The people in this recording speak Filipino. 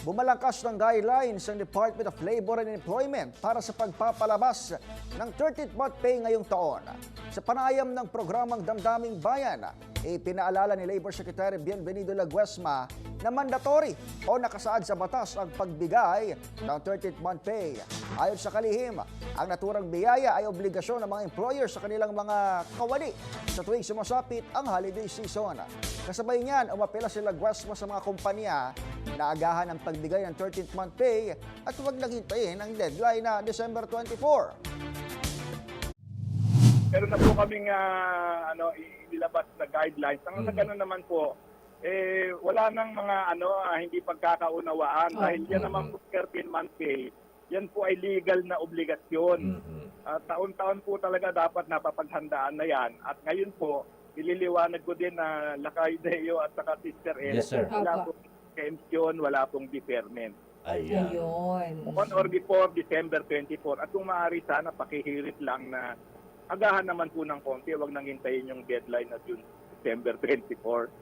Bumalangkas ng guidelines ng Department of Labor and Employment para sa pagpapalabas ng 13th month pay ngayong taon. Sa panayam ng programang Damdaming Bayan, ipinaalala ni Labor Secretary Bienvenido Laguesma na mandatory o nakasaad sa batas ang pagbigay ng 13th month pay. Ayon sa kalihim, ang naturang biyaya ay obligasyon ng mga employer sa kanilang mga kawali sa tuwing sumasapit ang holiday season. Kasabay niyan, umapela si Laguesma sa mga kumpanya na agahan ang pagbigay ng 13th month pay at huwag nang hintayin ang deadline na December 24. Pero na po kaming ah, ano, inilabas na guidelines. Ang sa ganun naman po, eh, wala nang mga ano, ah, hindi pagkakaunawaan. Dahil yan naman po 13 month pay, yan po ay legal na obligasyon. Ah, taon-taon po talaga dapat napapaghandaan na yan. At ngayon po, ililiwanag ko din na Lakay Deo at saka Sister El, Yes, sir. wala. Exemption, wala pong deferment. Ayan. Ayun. On or before December 24. At kung maaari sana, pakihirit lang na agahan naman po ng konti, wag nang hintayin yung deadline na June December 24.